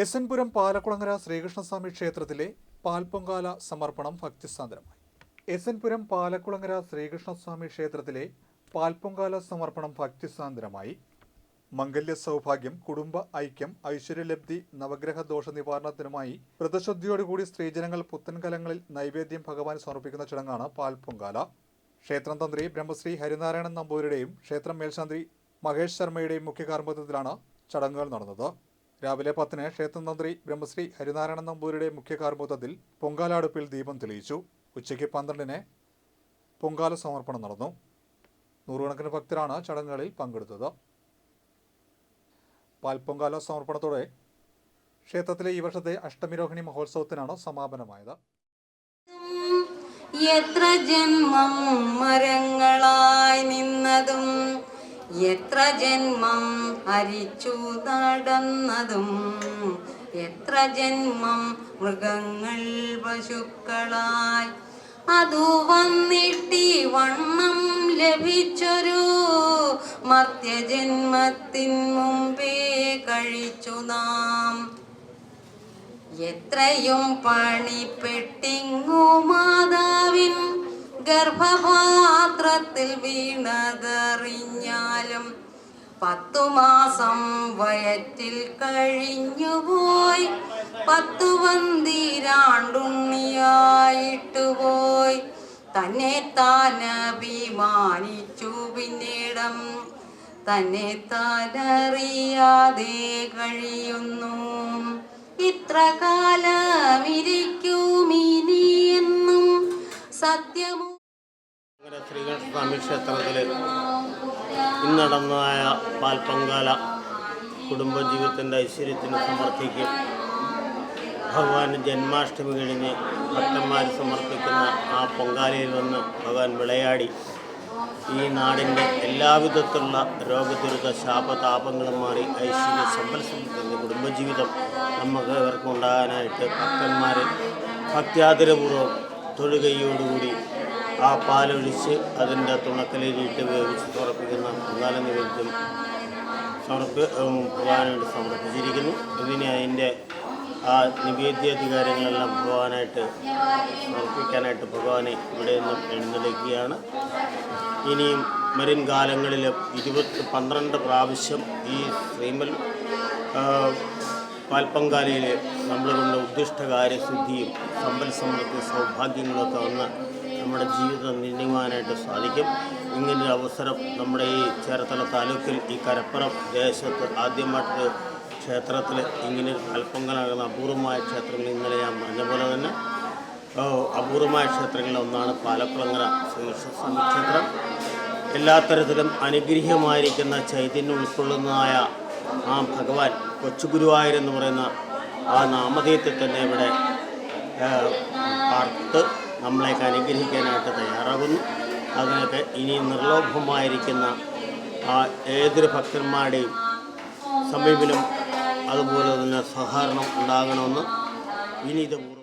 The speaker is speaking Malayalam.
എസ് എൻ പുരം പാലക്കുളങ്ങര ശ്രീകൃഷ്ണസ്വാമി ക്ഷേത്രത്തിലെ പാൽപൊങ്കാല സമർപ്പണം ഭക്തിസാന്ദ്രമായി. എസ് എൻ പുരം പാലക്കുളങ്ങര ശ്രീകൃഷ്ണസ്വാമി ക്ഷേത്രത്തിലെ പാൽപൊങ്കാല സമർപ്പണം ഭക്തിസാന്ദ്രമായി. മംഗല്യ സൗഭാഗ്യം കുടുംബ ഐക്യം ഐശ്വര്യലബ്ധി നവഗ്രഹ ദോഷ നിവാരണത്തിനുമായി വ്രതശുദ്ധിയോടുകൂടി സ്ത്രീജനങ്ങൾ പുത്തൻകലങ്ങളിൽ നൈവേദ്യം ഭഗവാൻ സമർപ്പിക്കുന്ന ചടങ്ങാണ് പാൽപൊങ്കാല. ക്ഷേത്രം തന്ത്രി ബ്രഹ്മശ്രീ ഹരിനാരായണൻ നമ്പൂരുടെയും ക്ഷേത്രം മേൽശാന്തി മഹേഷ് ശർമ്മയുടെയും മുഖ്യ ചടങ്ങുകൾ നടന്നത്. രാവിലെ പത്തിന് ക്ഷേത്രം തന്ത്രി ബ്രഹ്മശ്രീ ഹരിനാരായണൻ നമ്പൂരിയുടെ മുഖ്യ കാർമ്മികത്വത്തിൽ പൊങ്കാലടുപ്പിൽ ദീപം തെളിയിച്ചു. ഉച്ചയ്ക്ക് പന്ത്രണ്ടിന് പൊങ്കാല സമർപ്പണം നടന്നു. നൂറുകണക്കിന് ഭക്തരാണ് ചടങ്ങുകളിൽ പങ്കെടുത്തത്. പാൽപ്പൊങ്കാല സമർപ്പണത്തോടെ ക്ഷേത്രത്തിലെ ഈ വർഷത്തെ അഷ്ടമിരോഹിണി മഹോത്സവത്തിനാണ് സമാപനമായത്. എത്ര ജന്മം മരങ്ങളായി നിന്നതും എത്ര ജന്മം ഹരിച്ചു നടന്നതും എത്ര ജന്മം മൃഗങ്ങൾ പശുക്കളായി. അതു വന്നിട്ടി വണ്ണം ലഭിച്ചൊരു മർത്യജന്മത്തിൻ മുമ്പേ കഴിച്ചു നാം. എത്രയും പണിപ്പെട്ടിങ്ങുമാ ഗർഭപാത്രത്തിൽ വീണതറിഞ്ഞാലും പത്തു മാസം വയറ്റിൽ കഴിഞ്ഞുപോയി. പത്തു പന്തിരാണ്ടുണ്ണിയായിട്ട് പോയി. തന്നെ താൻ അഭിമാനിച്ചു പിന്നീടം. തന്നെ താനറിയാതെ കഴിയുന്നു. ഇത്ര കാലമിരിക്കുമിനിയെന്നും സത്യമോ അങ്ങനെ ശ്രീകൃഷ്ണസ്വാമി ക്ഷേത്രത്തിൽ ഇന്ന് നടന്നതായ പാൽപ്പൊങ്കാല കുടുംബജീവിതത്തിന്റെ ഐശ്വര്യത്തിന് സമർത്ഥിക്കും ഭഗവാൻ ജന്മാഷ്ടമി കഴിഞ്ഞ് ഭക്തന്മാർ സമർപ്പിക്കുന്ന ആ പൊങ്കാലയിൽ വന്ന് ഭഗവാൻ വിളയാടി. ഈ നാടിന്റെ എല്ലാവിധത്തിലുള്ള രോഗദുരിത ശാപതാപങ്ങളും മാറി ഐശ്വര്യ സമ്പൽസമൃദ്ധ കുടുംബജീവിതം നമുക്ക് ഇവർക്കുണ്ടാകാനായിട്ട് ഭക്തന്മാർ ഭക്ത്യാദരപൂർവം തൊഴുകയോടുകൂടി ആ പാലൊഴിച്ച് അതിന്റെ തുണക്കലേരിയിട്ട് വേവിച്ച് സമർപ്പിക്കുന്ന പൊങ്കാല നിവേദ്യം സമർപ്പി ഭഗവാനായിട്ട് സമർപ്പിച്ചിരിക്കുന്നു. ഇതിനെ അതിന്റെ ആ നിവേദ്യാധികാരങ്ങളെല്ലാം ഭഗവാനായിട്ട് സമർപ്പിക്കാനായിട്ട് ഭഗവാനെ ഇവിടെ നിന്നും എഴുന്നേൽക്കുകയാണ് ഇനിയും വരും കാലങ്ങളിൽ ഇരുപത്തി പന്ത്രണ്ട് പ്രാവശ്യം ഈ ശ്രീമൽ പാൽപ്പങ്കാലിയിൽ കൊണ്ട് ഉദ്ദിഷ്ടകാര്യസിദ്ധിയും സമ്പൽ സമൃദ്ധി സൗഭാഗ്യങ്ങളൊക്കെ വന്ന് നമ്മുടെ ജീവിതം നീങ്ങുവാനായിട്ട് സാധിക്കും. ഇങ്ങനൊരു അവസരം നമ്മുടെ ഈ ചേർത്തല താലൂക്കിൽ ഈ കരപ്പുറം ദേശത്ത് ആദ്യമായിട്ട് ക്ഷേത്രത്തിൽ ഇങ്ങനെ അല്പങ്ങളാകുന്ന അപൂർവമായ ക്ഷേത്രങ്ങൾ ഇന്നലെ ഞാൻ പറഞ്ഞ പോലെ തന്നെ അപൂർവമായ ക്ഷേത്രങ്ങളിൽ ഒന്നാണ് പാലക്കുളങ്ങര ശ്രീകൃഷ്ണസ്വാമി ക്ഷേത്രം. എല്ലാ തരത്തിലും അനുഗ്രഹമായിരിക്കുന്ന ചൈതന്യം ഉൾക്കൊള്ളുന്നതായ ആ ഭഗവാൻ കൊച്ചുഗുരുവായൂരെന്ന് പറയുന്ന ആ നാമധേയത്തിൽ തന്നെ ഇവിടെ പാർത്ത് നമ്മളെയൊക്കെ അനുഗ്രഹിക്കാനായിട്ട് തയ്യാറാകുന്നു. അതിനൊക്കെ ഇനി നിർലോഭമായിരിക്കുന്ന ആ ഏതൊരു ഭക്തന്മാരുടെയും സമീപനം അതുപോലെ തന്നെ സഹകരണം ഉണ്ടാകണമെന്ന് വിനീതപൂർവം